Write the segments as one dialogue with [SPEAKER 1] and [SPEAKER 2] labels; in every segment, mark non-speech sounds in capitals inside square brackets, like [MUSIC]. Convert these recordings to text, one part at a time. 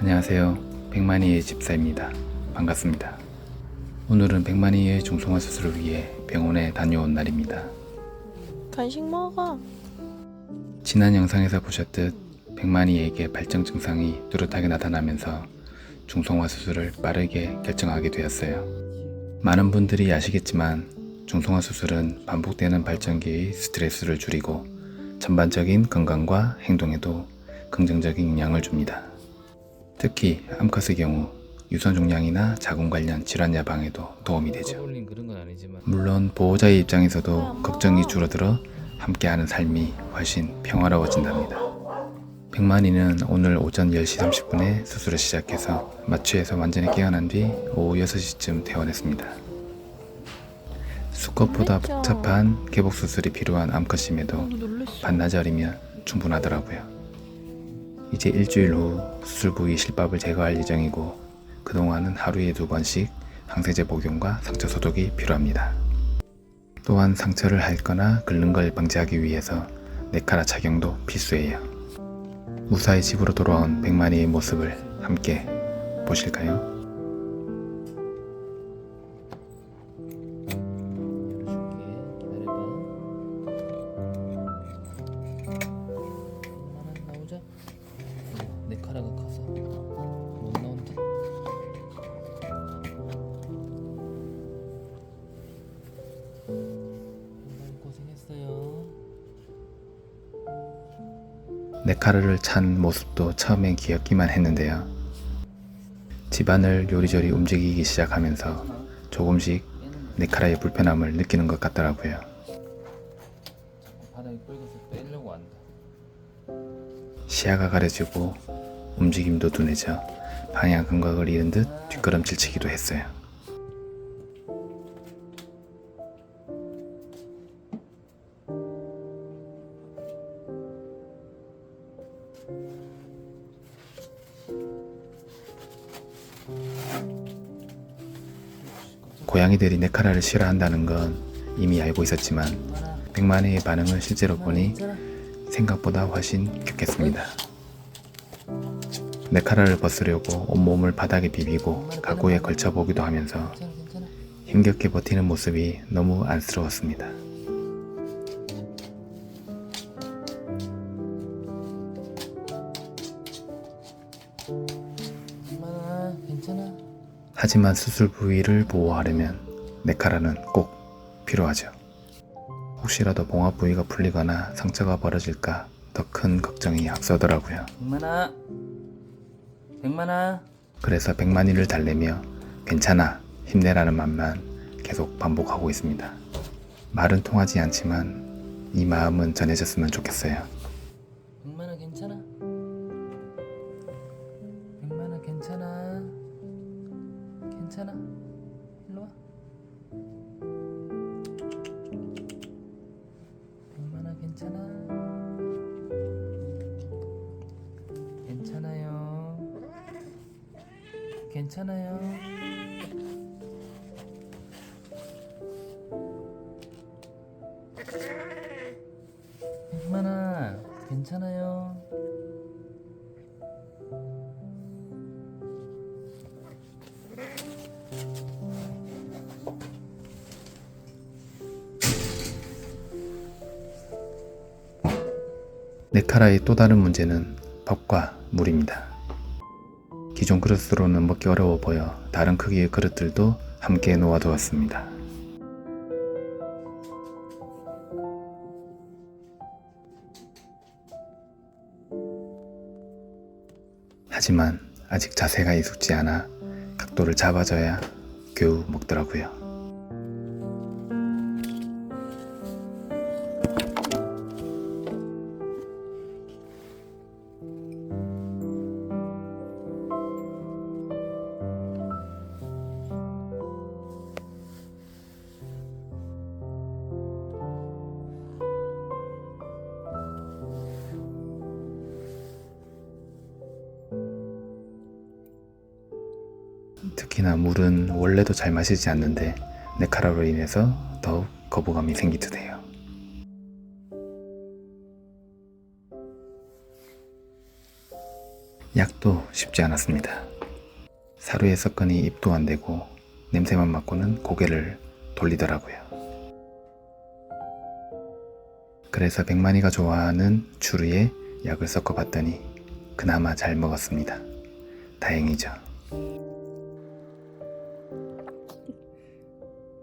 [SPEAKER 1] 안녕하세요. 백만이의 집사입니다. 반갑습니다. 오늘은 백만이의 중성화 수술을 위해 병원에 다녀온 날입니다.
[SPEAKER 2] 간식 먹어.
[SPEAKER 1] 지난 영상에서 보셨듯 백만이에게 발정 증상이 뚜렷하게 나타나면서 중성화 수술을 빠르게 결정하게 되었어요. 많은 분들이 아시겠지만 중성화 수술은 반복되는 발전기의 스트레스를 줄이고 전반적인 건강과 행동에도 긍정적인 영향을 줍니다. 특히 암컷의 경우 유선 종양이나 자궁 관련 질환 예방에도 도움이 되죠. 물론 보호자의 입장에서도 걱정이 줄어들어 함께하는 삶이 훨씬 평화로워진답니다. 백만이는 오늘 오전 10시 30분에 수술을 시작해서 마취해서 완전히 깨어난 뒤 오후 6시쯤 퇴원했습니다. 수컷보다. 복잡한 개복 수술이 필요한 암컷임에도. 반나절이면 충분하더라고요. 이제 일주일 후 수술 부위 실밥을 제거할 예정이고 그동안은 하루에 두 번씩 항생제 복용과 상처 소독이 필요합니다. 또한 상처를 핥거나 긁는 걸 방지하기 위해서 네카라 착용도 필수예요. 무사히 집으로 돌아온 백만이의 모습을 함께 보실까요? 네카르를 찬 모습도 처음엔 귀엽기만 했는데요. 집안을 요리조리 움직이기 시작하면서 조금씩 네카라의 불편함을 느끼는 것 같더라고요. 시야가 가려지고 움직임도 둔해져 방향 감각을 잃은 듯 뒷걸음질 치기도 했어요. 고양이들이 네카라를 싫어한다는 건 이미 알고 있었지만 백만의 반응을 실제로 보니 생각보다 훨씬 좋겠습니다. 네카라를 벗으려고 온몸을 바닥에 비비고 가구에 걸쳐보기도 하면서. 힘겹게 버티는 모습이 너무 안쓰러웠습니다. 하지만 수술 부위를 보호하려면 네카라는 꼭 필요하죠. 혹시라도 봉합 부위가 풀리거나 상처가 벌어질까 더 큰 걱정이 앞서더라고요.
[SPEAKER 3] 백만아. 백만아.
[SPEAKER 1] 그래서 백만이를 달래며 괜찮아 힘내라는 말만 계속 반복하고 있습니다. 말은 통하지 않지만 이 마음은 전해졌으면 좋겠어요.
[SPEAKER 3] 괜찮아. 괜찮아요. 괜찮아요. 백만아 괜찮아요.
[SPEAKER 1] 네카라의 또 다른 문제는 밥과 물입니다. 기존 그릇으로는 먹기 어려워 보여 다른 크기의 그릇들도 함께 놓아두었습니다. 하지만 아직 자세가 익숙지 않아 각도를 잡아줘야 겨우 먹더라고요. 특히나 물은 원래도 잘 마시지 않는데 네카라로 인해서 더욱 거부감이 생기듯 해요. 약도 쉽지 않았습니다. 사료에 섞으니 입도 안 대고 냄새만 맡고는 고개를 돌리더라고요. 그래서 백만이가 좋아하는 주류에 약을 섞어 봤더니 그나마 잘 먹었습니다. 다행이죠.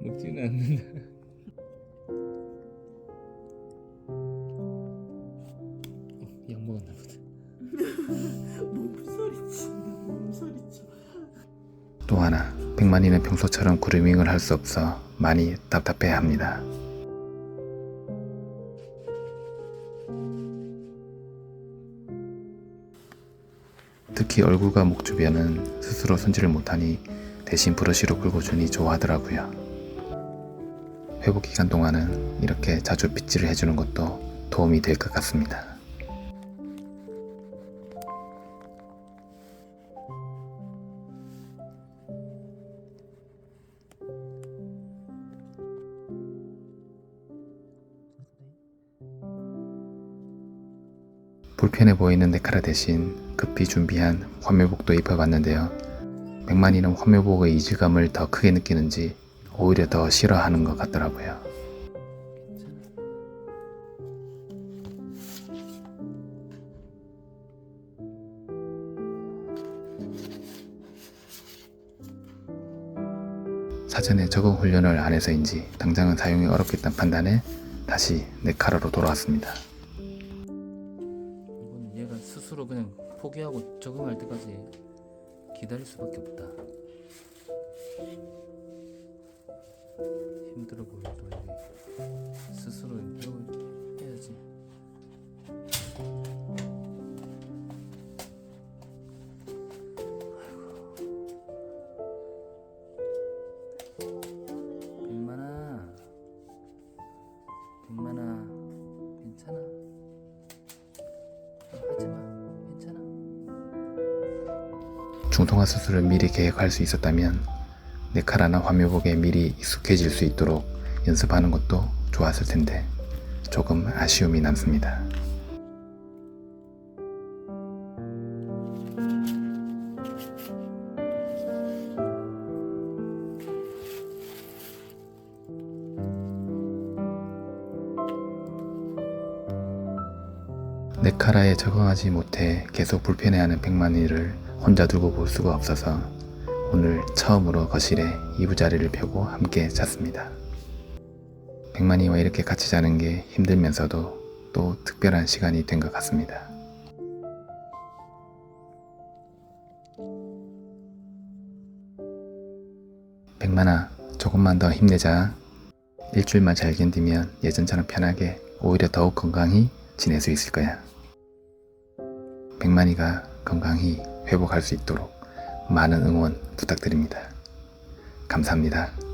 [SPEAKER 3] 먹지는 않는다. 어, 약 먹었나 보다.
[SPEAKER 2] 몸소리치 [LAUGHS] 몸소리치
[SPEAKER 1] 또 하나, 백만이는 평소처럼 그루밍을 할 수 없어 많이 답답해 합니다. 특히 얼굴과 목 주변은 스스로 손질을 못하니 대신 브러쉬로 긁어주니 좋아하더라고요. 회복 기간 동안은 이렇게 자주 빗질을 해주는 것도 도움이 될 것 같습니다. 불편해 보이는 네카라 대신 급히 준비한 환묘복도 입어봤는데요. 백만이는 환묘복의 이질감을 더 크게 느끼는지 오히려 더 싫어하는 것 같더라고요. 사전에 적응 훈련을 안 해서인지 당장은 사용이 어렵겠다는 판단에 다시 네카라로 돌아왔습니다.
[SPEAKER 3] 이건 얘가 스스로 그냥 포기하고 적응할 때까지 기다릴 수밖에 없다. 힘들어 보여도 스스로 해야지. 백만아, 백만아, 괜찮아? 하지마 괜찮아
[SPEAKER 1] 중성화 수술을 미리 계획할 수 있었다면 네카라나 화묘복에 미리 익숙해질 수 있도록 연습하는 것도 좋았을 텐데 조금 아쉬움이 남습니다. 네카라에 적응하지 못해 계속 불편해하는 백만이를 혼자 두고 볼 수가 없어서 오늘 처음으로 거실에 이부자리를 펴고 함께 잤습니다. 백만이와 이렇게 같이 자는 게 힘들면서도 또 특별한 시간이 된 것 같습니다. 백만아, 조금만 더 힘내자. 일주일만 잘 견디면 예전처럼 편하게 오히려 더욱 건강히 지낼 수 있을 거야. 백만이가 건강히 회복할 수 있도록 많은 응원 부탁드립니다. 감사합니다.